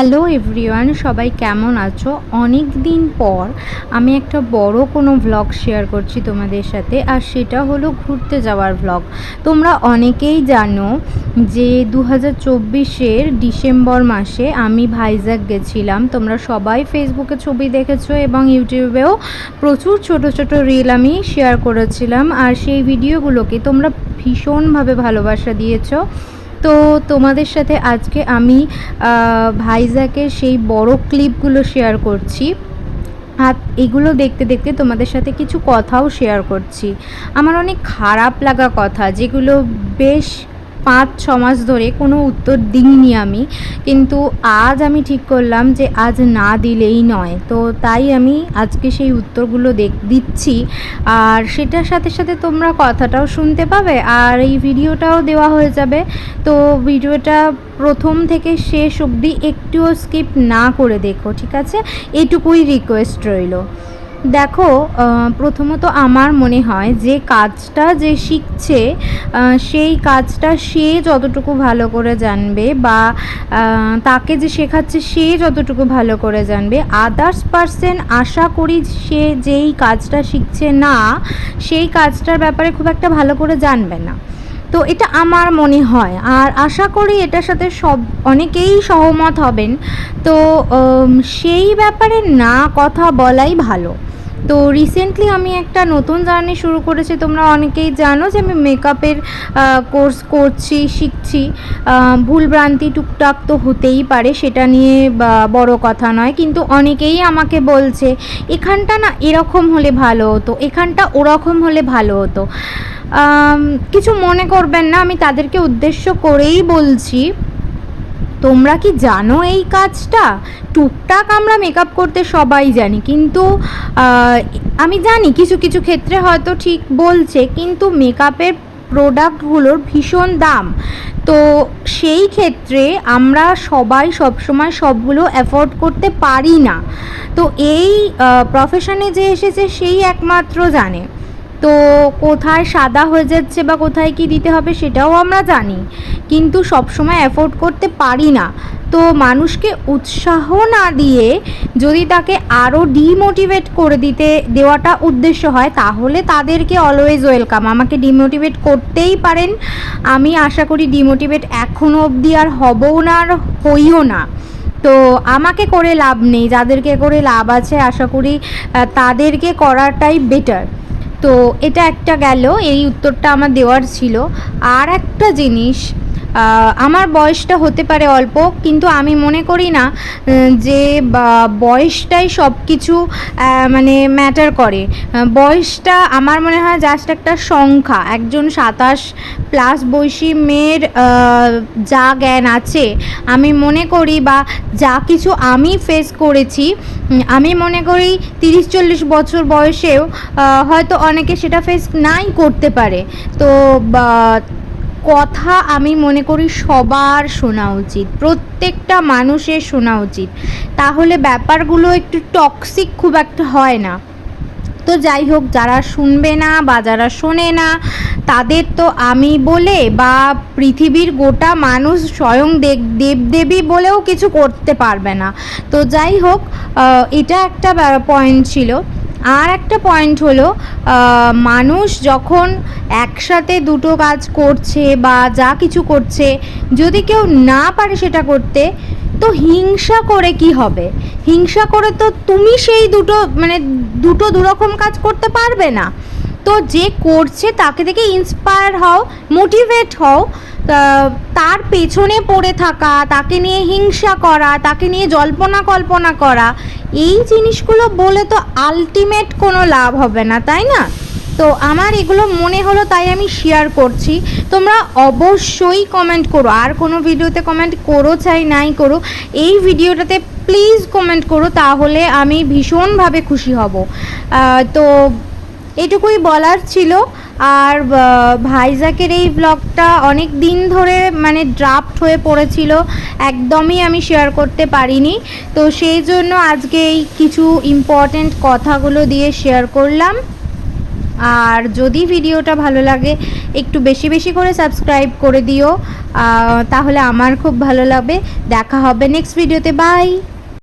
Hello everyone সবাই কেমন আছো? অনেক দিন পর আমি একটা বড় কোনো ভ্লগ শেয়ার করছি তোমাদের সাথে, আর সেটা হলো ঘুরতে যাওয়ার ভ্লগ তোমরা অনেকেই জানো যে দু হাজার চব্বিশের ডিসেম্বর মাসে আমি ভাইজ্যাক গেছিলাম। তোমরা সবাই ফেসবুকে ছবি দেখেছ এবং ইউটিউবেও প্রচুর ছোট ছোট রিল আমি শেয়ার করেছিলাম। আর সেই ভিডিওগুলোকে তোমরা ভীষণভাবে ভালোবাসা দিয়েছ। তো তোমাদের সাথে আজকে আমি ভাইজাকের সেই বড় ক্লিপগুলো শেয়ার করছি। আর এগুলো দেখতে দেখতে তোমাদের সাথে কিছু কথাও শেয়ার করছি। আমার অনেক খারাপ লাগা কথা, যেগুলো বেশ পাঁচ, ছ মাস ধরে কোনো উত্তর দিইনি আমি। কিন্তু আজ আমি ঠিক করলাম যে আজ না দিলেই নয়। তো তাই আমি আজকে সেই উত্তরগুলো দেখ, দিচ্ছি। আর সেটার সাথে সাথে তোমরা কথাটাও শুনতে পাবে। আর এই ভিডিওটাও দেওয়া হয়ে যাবে। তো ভিডিওটা প্রথম থেকে শেষ অবধি একটুও স্কিপ না করে দেখো, ঠিক আছে? এটুকুই রিকোয়েস্ট রইল। দেখো প্রথমত আমার মনে হয় যে কাজটা যে শিখছে সেই কাজটা সে যতটুকু ভালো করে জানবে বা তাকে যে শেখাচ্ছে সে যতটুকু ভালো করে জানবে। আদার্স পারসন আশা করি সে যেই কাজটা শিখছে না, সেই কাজটার ব্যাপারে খুব একটা ভালো করে জানবে না। তো এটা আমার মনে হয়। আর আশা করি এটার সাথে সব, অনেকেই সহমত হবেন। তো সেই ব্যাপারে না কথা বলাই ভালো। তো রিসেন্টলি আমি একটা নতুন জার্নি শুরু করেছি। তোমরা অনেকেই জানো যে আমি মেকআপের কোর্স করছি শিখছি। আহ, ভুলভ্রান্তি টুকটাক তো হতেই পারে সেটা নিয়ে বড় কথা নয়। কিন্তু অনেকেই আমাকে বলছে এখানটা না এরকম হলে ভালো হতো এখানটা ওরকম হলে ভালো হতো। কিছু মনে করবেন না আমি তাদেরকে উদ্দেশ্য করেই বলছি। তোমরা কি জানো এই কাজটা? টুকটাক আমরা মেকআপ করতে সবাই জানি, কিন্তু আমি জানি কিছু কিছু ক্ষেত্রে হয়তো ঠিক বলছে, কিন্তু মেকআপের প্রোডাক্টগুলোর ভীষণ দাম। তো সেই ক্ষেত্রে আমরা সবাই সবসময় সবগুলো অ্যাফোর্ড করতে পারি না। তো এই প্রফেশনে যে এসেছে, সেই একমাত্র জানে। তো কোথায় সাদা হয়ে যাচ্ছে বা কোথায় কি দিতে হবে সেটাও আমরা জানি। কিন্তু সবসময় অ্যাফোর্ড করতে পারি না। তো মানুষকে উৎসাহ না দিয়ে যদি তাকে আরও ডিমোটিভেট করে দিতে দেওয়াটা উদ্দেশ্য হয়, তাহলে তাদেরকে অলওয়েজ ওয়েলকাম আমাকে ডিমোটিভেট করতেই পারেন। আমি আশা করি ডিমোটিভেট এখনও অবধি আর হবও না আর হইও না। তো আমাকে করে লাভ নেই। যাদেরকে করে লাভ আছে, আশা করি তাদেরকে করাটাই বেটার তো এটা একটা গেল এই উত্তরটা আমার দেওয়ার ছিল। আর একটা জিনিস আমার বয়সটা হতে পারে অল্প, কিন্তু আমি মনে করি না যে বয়সটাই সব কিছু মানে ম্যাটার করে। বয়সটা আমার মনে হয় জাস্ট একটা সংখ্যা। একজন সাতাশ প্লাস বয়সী মেয়ের যা জ্ঞান আছে, আমি মনে করি বা যা কিছু আমি ফেস করেছি আমি মনে করি তিরিশ চল্লিশ বছর বয়সেও হয়তো অনেকে সেটা ফেস নাই করতে পারে। তো কথা আমি মনে করি সবার শোনা উচিত, প্রত্যেকটা মানুষের শোনা উচিত। তাহলে ব্যাপারগুলো একটু টক্সিক খুব একটা হয় না। তো যাই হোক, যারা শুনবে না বা যারা শোনে না, তাদের তো আমি বলে বা পৃথিবীর গোটা মানুষ স্বয়ং দেব, দেবদেবী বলেও কিছু করতে পারবে না। তো যাই হোক এটা একটা পয়েন্ট ছিল। আর একটা পয়েন্ট হলো মানুষ যখন একসাথে দুটো কাজ করছে বা যা কিছু করছে, যদি কেউ না পারে সেটা করতে, তো হিংসা করে কি হবে? হিংসা করে তো তুমি সেই দুটো মানে দুটো দুরকম কাজ করতে পারবে না। তো যে করছে তাকে দেখে ইন্সপায়ার হও মোটিভেট হও তার পেছনে পড়ে থাকা, তাকে নিয়ে হিংসা করা, তাকে নিয়ে জল্পনা কল্পনা করা, এই জিনিসগুলো বলে তো আলটিমেট কোনো লাভ হবে না, তাই না? তো আমার এগুলো মনে হলো তাই আমি শেয়ার করছি। তোমরা অবশ্যই কমেন্ট করো। আর কোনো ভিডিওতে কমেন্ট করো চাই, নাই করো এই ভিডিওটাতে প্লিজ কমেন্ট করো, তাহলে আমি ভীষণভাবে খুশি হব। তো এটুকুই বলার ছিল। আর ভাইজাকের এই ব্লগটা অনেক দিন ধরে মানে ড্রাফট হয়ে পড়েছিল, একদমই আমি শেয়ার করতে পারিনি। তো সেই জন্য আজকে এই কিছু ইম্পর্ট্যান্ট কথাগুলো দিয়ে শেয়ার করলাম। আর যদি ভিডিওটা ভালো লাগে, একটু বেশি বেশি করে সাবস্ক্রাইব করে দিও। তাহলে আমার খুব ভালো লাগবে। দেখা হবে নেক্সট ভিডিওতে বাই